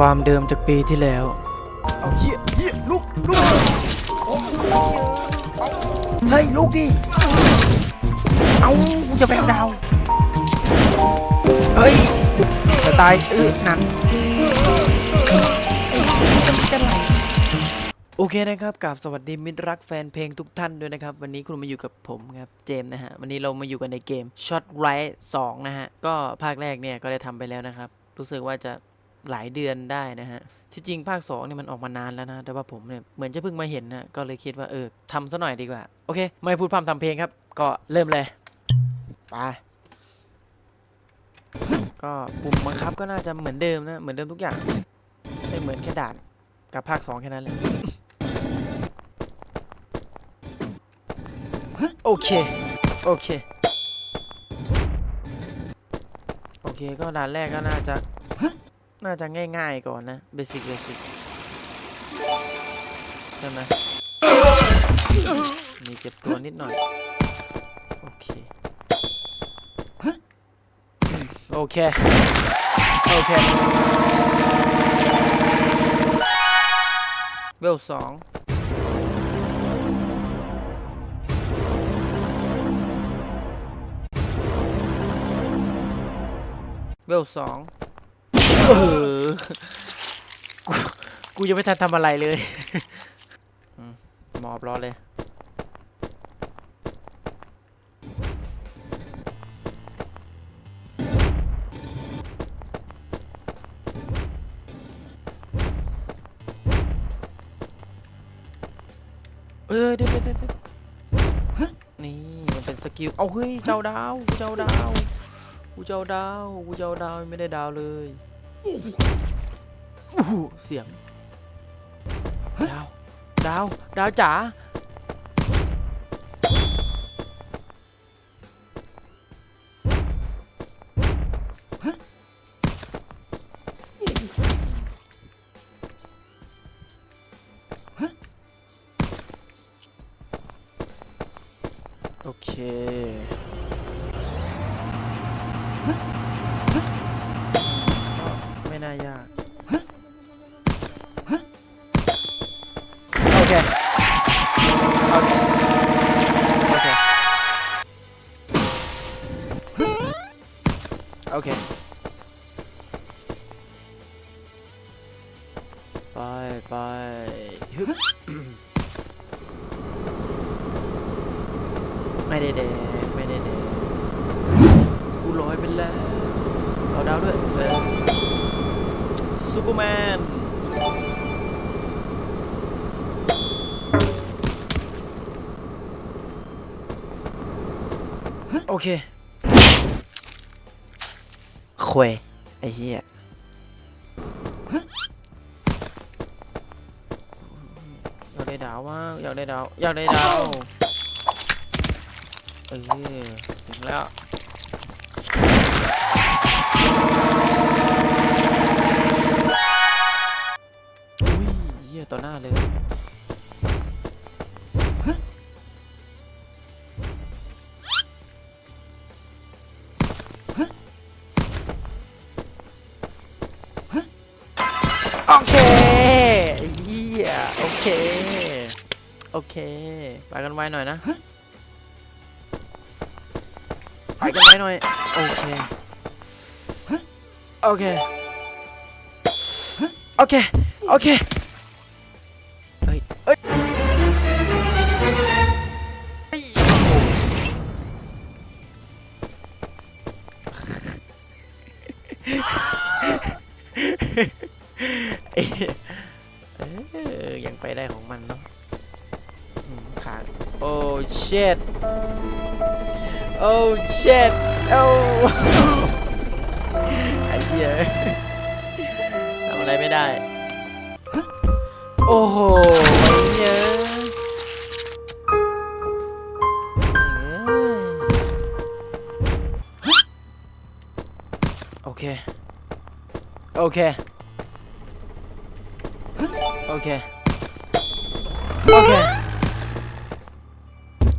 ความเดิมจากปีที่แล้ว เอาเหี้ยเหี้ยลุกลุกโอ้ยเฮ้ยลุกดิ เอากูจะไปเอาดาว เฮ้ยจะตายเออนั่นจะไหลโอเคนะครับกับสวัสดีมิตรรักแฟนเพลงทุกท่านด้วยนะครับ วันนี้คุณมาอยู่กับผมครับเจมส์นะฮะ วันนี้เรามาอยู่กันในเกม Shot Right 2 นะฮะ ก็ภาคแรกเนี่ยก็ได้ทำไปแล้วนะครับ รู้สึกว่าจะ หลายเดือนได้นะฮะ ที่จริงภาค2เนี่ยมันออกมานานแล้วนะ แต่ว่าผมเนี่ยเหมือนจะเพิ่งมาเห็นนะ ก็เลยคิดว่าเออทำซะหน่อยดีกว่า โอเค ไม่พูดพร่ำทำเพลงครับ ก็เริ่มเลย ไป ก็ปุ่มบังคับก็น่าจะเหมือนเดิมนะ เหมือนเดิมทุกอย่างไม่เหมือนแค่ด่านกับภาค2แค่นั้นเลยโอเค โอเค โอเค ก็ด่านแรกก็น่าจะ น่าจะง่ายๆก่อนนะเบสิกเบสิกใช่ไหมมีเจ็บตัวนิดหน่อย โอเค โอเค โอเคเวลสองเวลสอง อกูกูยังไม่ทันทำอะไรเลยอืมหมอบรอเลย เออเดี๋ยวเดี๋ยวเดี๋ยวเดี๋ยวนี่มันเป็นสกิล เอาเฮ้ยเจ้าดาวกูเจ้าดาวกูเจ้าดาวกูเจ้าดาวไม่ได้ดาวเลย อู้หูเสียง ดาว ดาว ดาวจ๋า โอเค ไปไปฮึไม่ได้แดงไม่ได้แดงกูลอยไปแล้วเอาดาวด้วยเออซูเปอร์แมนโอเค ควยไอ้เหี้ยอยากได้ดาวว่าอยากได้ดาว อยากได้ดาวเออถึงแล้วอุ้ยเหี้ยต่อหน้าเลย เค ไปกันไวหน่อยนะ ไปกันไวหน่อย โอเค โอเค โอเค โอเค shit โอ้ shit โอ้ไอ้เหี้ยทำอะไรไม่ได้ โอ้โหไอ้เหี้ยโอเค โอเค โอเค โอเค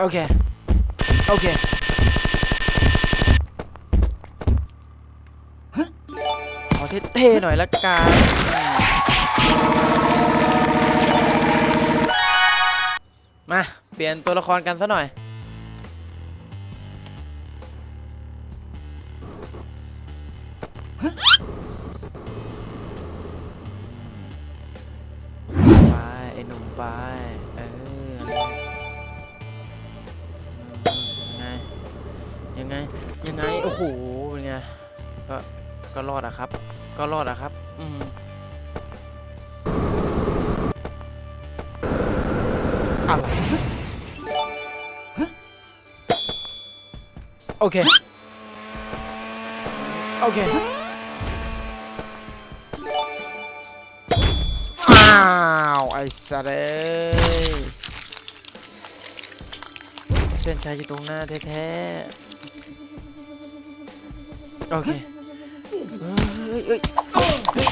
โอเค โอเค ขอเท่ๆหน่อยละกันมา เปลี่ยนตัวละครกันซะหน่อย ไปไอ้หนุ่มไป เออ ไงยังไง ยังไง โอ้โห เป็นไง ก็ ก็รอดอะครับ ก็รอดอะครับ อืมอะไรฮะฮะโอเค โอเคอ้าว ไอ้สัตว์เอ้ยเพื่อนชายอยู่ตรงหน้าแท้ๆ โอเคเฮ้ยเฮ้ยเฮ้ย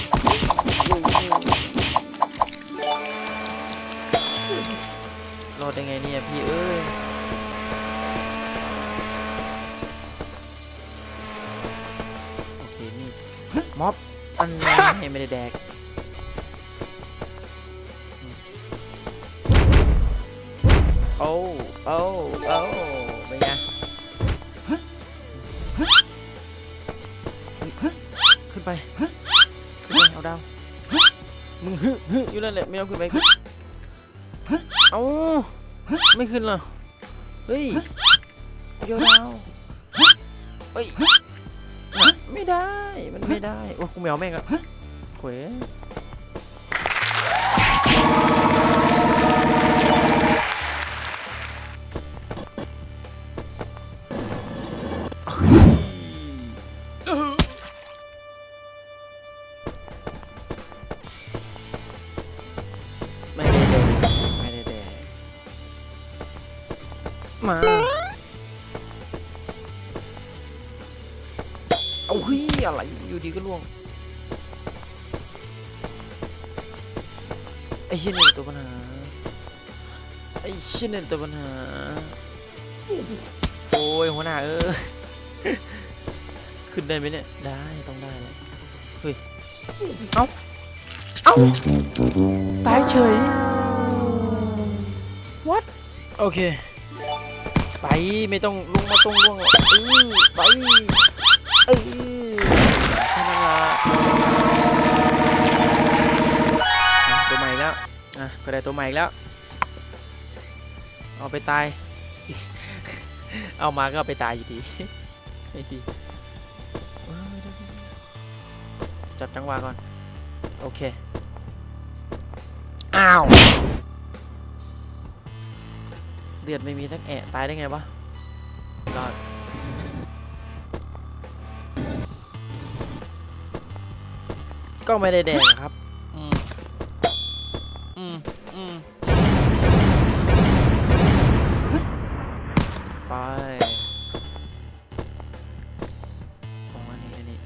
รอดได้ไงเนี่ยพี่เอ้ยโอเคนี่ม็อบอันนี้ไม่ได้แดก ไม่เอาขึ้นไป เอาไม่ขึ้นเหรอ เฮ้ยโยดาวเฮ้ยน่ะไม่ได้ มันไม่ได้ โอ้กูไม่เอาแม่งละเขว ดีก็ล่วงไอ้เชี่ยนี่ตัวปัญหาไอ้เชี่ยนี่ตัวปัญหาโอ้ยหัวหน้าเออขึ้นได้ไหมเนี่ยได้ต้องได้แล้วเฮ้ยเอ้าเอ้าตายเฉย what โอเคไปไม่ต้องลงมาตรงล่วงหรอกเออไปเออ ตัวใหม่แล้ว อะ ก็ได้ตัวใหม่อีกแล้ว เอาไปตาย เอามาก็เอาไปตายอยู่ดีไอที่จับจังหวะก่อน โอเค อ้าว เลือดไม่มีสักแอะ ตายได้ไงวะรอด ก็ไม่ได้แดงครับ อืม อืม อืม ไปโอ้อันนี้อันนี้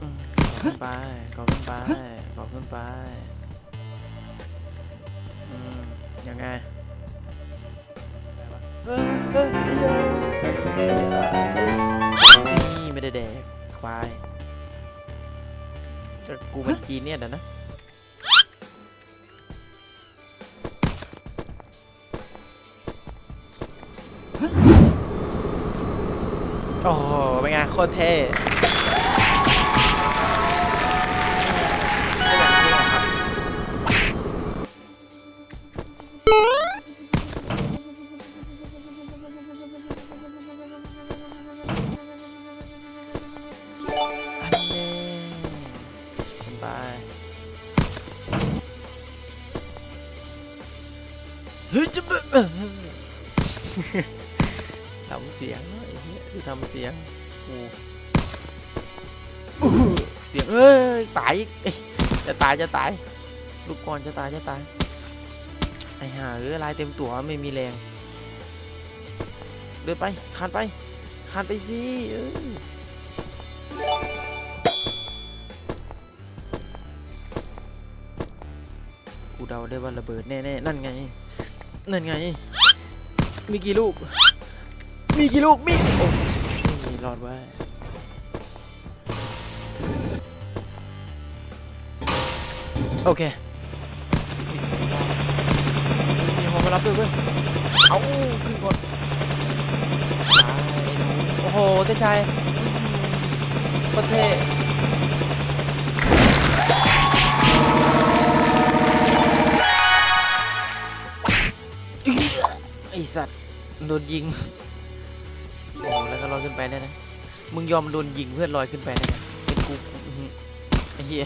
อืมกอขึ้นไปกอขึ้นไปกอขึ้นไป อืม ยังไงเฮ้ยเฮ้ยเฮ้ยนี่ไม่ได้แดกควาย จะกูมันจีนเนี่ยนะนะ โอ้โหเป็นไงโคตรเท่ เฮ้ยจะเบ้อทำเสียงไอ้เหี้ยดูทำเสียงกูอู้หูเสียงเอ้ยตายอีกเอ้ยจะตายจะตายลูกก่อนจะตายจะตายไอ้ห่าเอ้ยลายเต็มตัวไม่มีแรงเดินไปคานไปคานไปสิเอ้ยกูเดาได้ว่าระเบิดแน่ๆนั่นไง นั่นไง มีกี่ลูก มีกี่ลูก มีโอ้มีรอดไว้โอเคมีหอมารับด้วยเว้ย เอาขึ้นก่อนโอ้โหเต้ใจประเทศ สัตว์โดนยิง โอ้แล้วก็ลอยขึ้นไปได้นะ มึงยอมโดนยิงเพื่อลอยขึ้นไปได้นะเป็นกูไอ้เหี้ย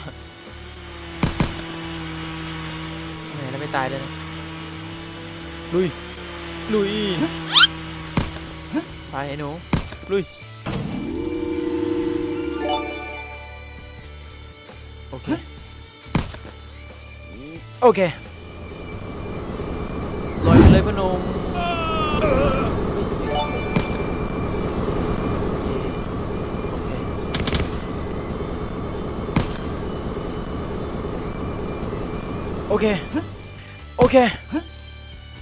ไหนแล้วไม่ตายเลยนะลุย ลุย ไปไอ้หนูลุย โอเค โอเคลอยไปเลยพนม เค โอเค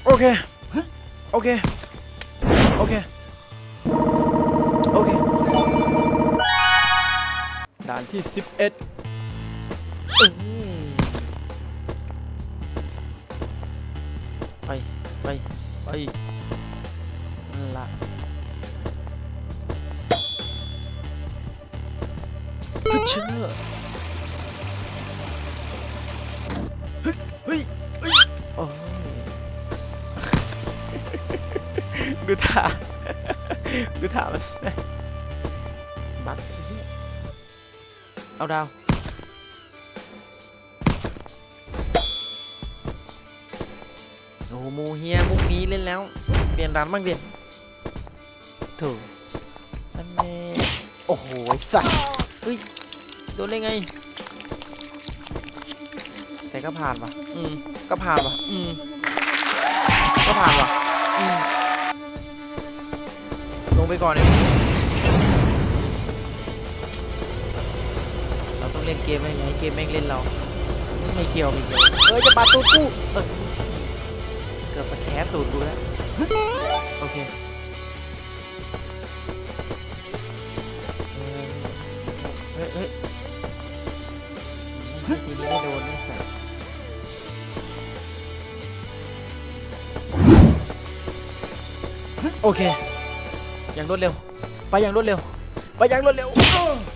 โอเค โอเค โอเค โอเค ด่านที่ 11 เอาดาว โอ้โหโมเฮียมุกนี้เล่นแล้ว เปลี่ยนร้านบ้างเดียถูกอันนี้โอ้โหไอ้สัสเฮ้ย โดนได้ไง แต่ก็ผ่านว่ะ อืม ก็ผ่านว่ะ อืม ก็ผ่านว่ะ อืม ลงไปก่อนเลย เราต้องเล่นเกมไหมอย่าให้เกมแม่งเล่นเราไม่เกี่ยวไม่เกี่ยวเอ้ยจะปาตูดกูเออเกือบสแครตูดกูแล้วโอเคเออเฮ้ยเฮ้ยเฮ้ยทีนี้ไม่โดนไม่ใส่โอเค อย่างรวดเร็ว ไปอย่างรวดเร็ว ไปอย่างรวดเร็วสัตว์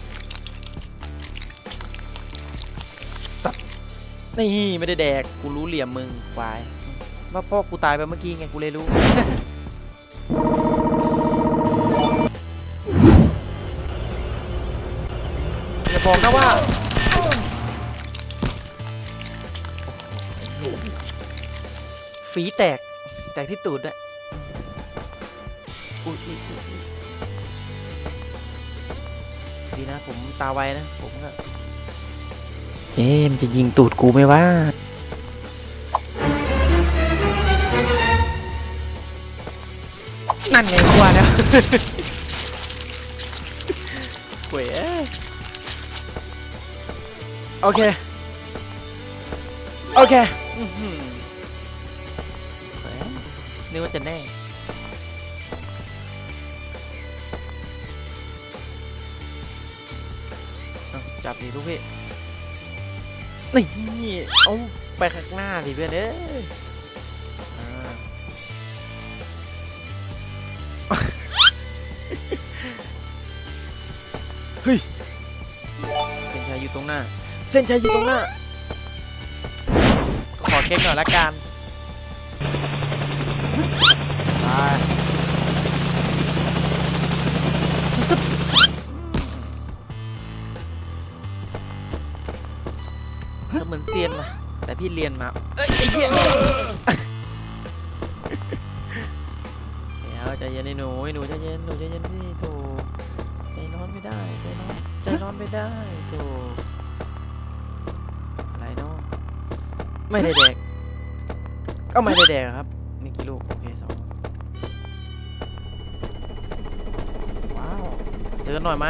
นี่ไม่ได้แดก กูรู้เหลี่ยมมึงควาย ว่าพ่อกูตายไปเมื่อกี้ไงกูเลยรู้ อย่าบอกนะว่า ฝีแตก แตกที่ตูดด้วยอุ๊ยอุ๊ยอุ๊ยอุ๊ยดีนะผมตาไวนะ ผมก็ เอ๊ะมันจะยิงตูดกูไหมวะนั่นไงกูว่าแล้วเว้ยโอเค โอเคอื้อหือแหมนึกว่าจะแน่เอาจับดิลูกพี่ นี่เอาไปข้างหน้าสิเพื่อนเอ้ยอ่าเฮ้ยเส้นชัยอยู่ตรงหน้า เส้นชัยอยู่ตรงหน้า ขอเค้กหน่อยละกันไป เซียนว่ะแต่พี่เรียนมาเอ้ยเหี้ยเดี๋ยวใจเย็นไอ้หนูไอ้หนูใจเย็นหนูใจเย็นสิโถใจร้อนไม่ได้ใจร้อนใจร้อนไม่ได้โถอะไรเนาะไม่ได้แดกก็ไม่ได้แดกครับมีกี่ลูกโอเคสองว้าวเจอกันหน่อยไหม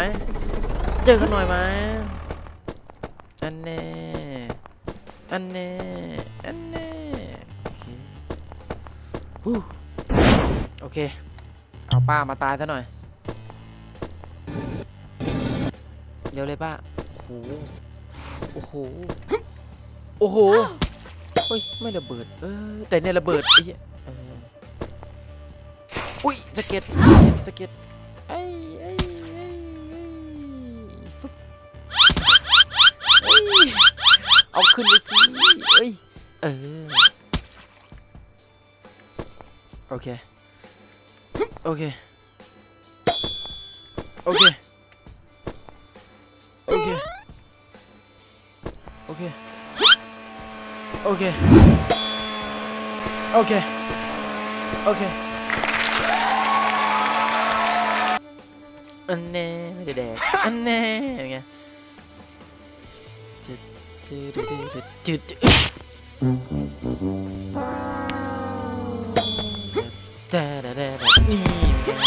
เจอกันหน่อยไหมอันแน่ อันแน่อันแน่โอเคฮู้โอเค เอาป้ามาตายซะหน่อยเดี๋ยวเลยป้า โอ้โห โอ้โห โอ้โหเฮ้ย ไม่ระเบิด เออ แต่เนี่ยระเบิดไอ้เหี้ยเอออุ้ยสะเก็ดสะเก็ดไอ้ไอ้ไอ้ไอ้ฟึบเอ้ยเอาขึ้นไปสิเอ้ย เออโอเค โอเค โอเค โอเค โอเค โอเค โอเค โอเคอันแน่ไม่ได้แดกอันแน่เป็นไงจุดจุดจุดจุดจุด จ้าดาดาดานี่เป็นไง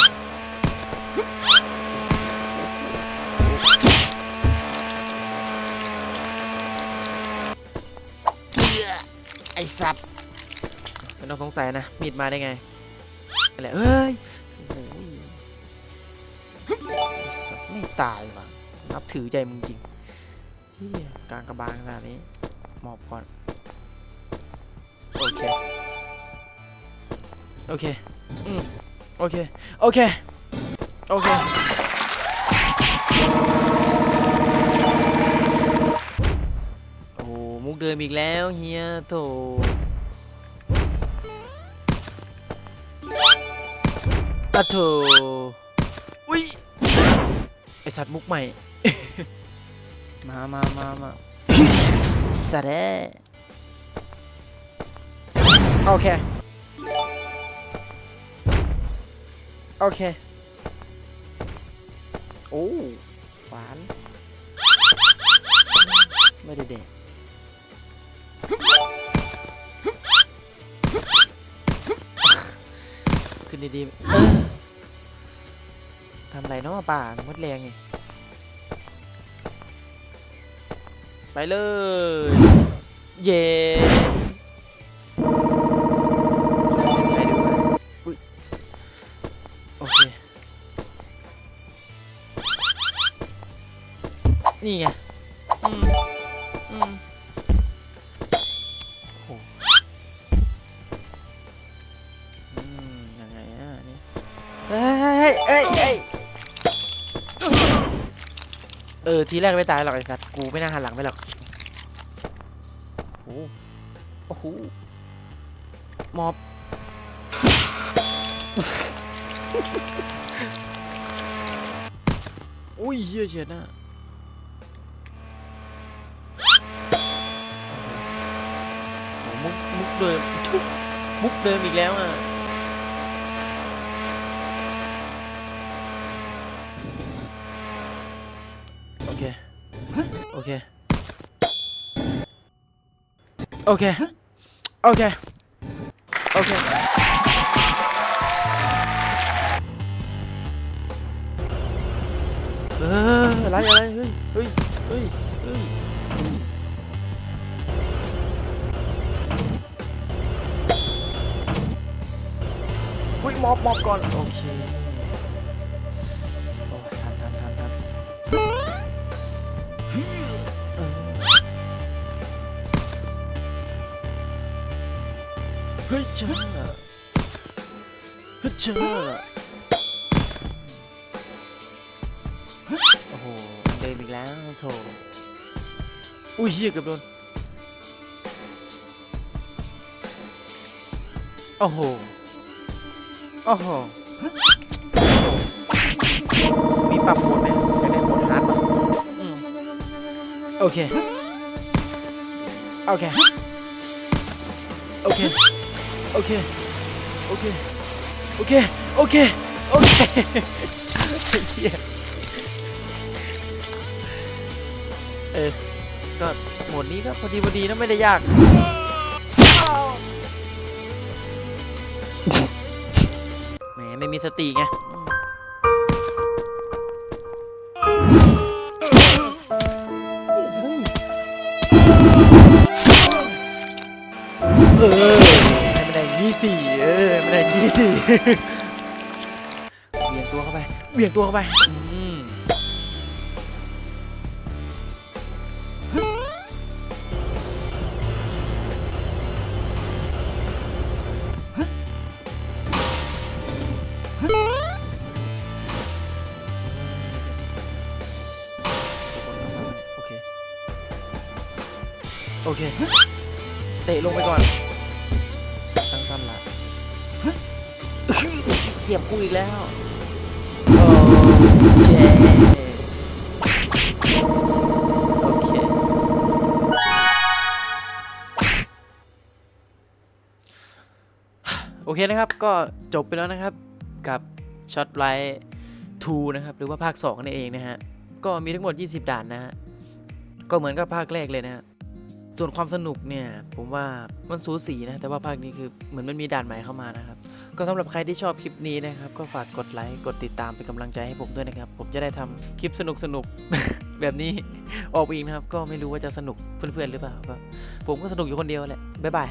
เหี้ยไอสัตว์ไม่ต้องสงสัยนะ มีดมาได้ไงอะไรเอ้ยโอ้โหไอ้สัตว์ไม่ตายว่ะนับถือใจมึงจริงเฮียกลางกระบาลขนาดนี้ หมอบก่อน โอเค โอเคอืมโอเค โอเค โอเค โอ้มุกเดิมอีกแล้วเฮียโถอะโถอุ้ย ไอสัตว์มุกใหม่ มามามามาสัตว์ โอเค โอเค โอ้หวาน ไม่ได้เด็กขึ้นดีๆทำไรเนาะป่ามดแรงไงไปเลย เย้ ทีแรกไม่ตายหรอกไอ้สัตว์กูไม่น่าหันหลังไปหรอกโอ้โหโอ้โหมอบอุ้ยเฮียเฉียดหน้าโอเคโอ้มุกมุกเดิมทุยมุกเดิมอีกแล้วอะ โอเคโอเคโอเคโอเคเเฮ้ยเจ้าโอ้โหเดิมอีกแล้วโถอุ้ยเฮียเกือบโดน โอ้โห โอ้โห มีปรับโหมดไหมอยากได้โหมดฮาร์ดป่ะอืมโอเค โอเค โอเค โอเค โอเค โอเค โอเค โอเคเฮียเออ ก็โหมดนี้ก็พอดีพอดีนะไม่ได้ยาก แหมไม่มีสติไงเออให้มันได้ยี่สี่ สี่เบี่ยงตัวเข้าไปเบี่ยงตัวเข้าไปอืมโอเค เตะลงไปก่อน สียบกูอีกแล้ว โอเคโอเค โอเคนะครับ ก็จบไปแล้วนะครับ กับช็อตไลท์2นะครับ หรือว่าภาค 2 นั่นเองนะฮะ ก็มีทั้งหมด 20 ด่านนะฮะ ก็เหมือนกับภาคแรกเลยนะฮะส่วนความสนุกเนี่ย ผมว่ามันสูสีนะ แต่ว่าภาคนี้คือเหมือนมันมีด่านใหม่เข้ามานะครับ ก็สำหรับใครที่ชอบคลิปนี้นะครับ ก็ฝากกดไลค์กดติดตามเป็นกำลังใจให้ผมด้วยนะครับ ผมจะได้ทำคลิปสนุกสนุกๆแบบนี้ออกอีกนะครับ ก็ไม่รู้ว่าจะสนุกเพื่อนๆหรือเปล่าก็ผมก็สนุกอยู่คนเดียวแหละบ๊ายบาย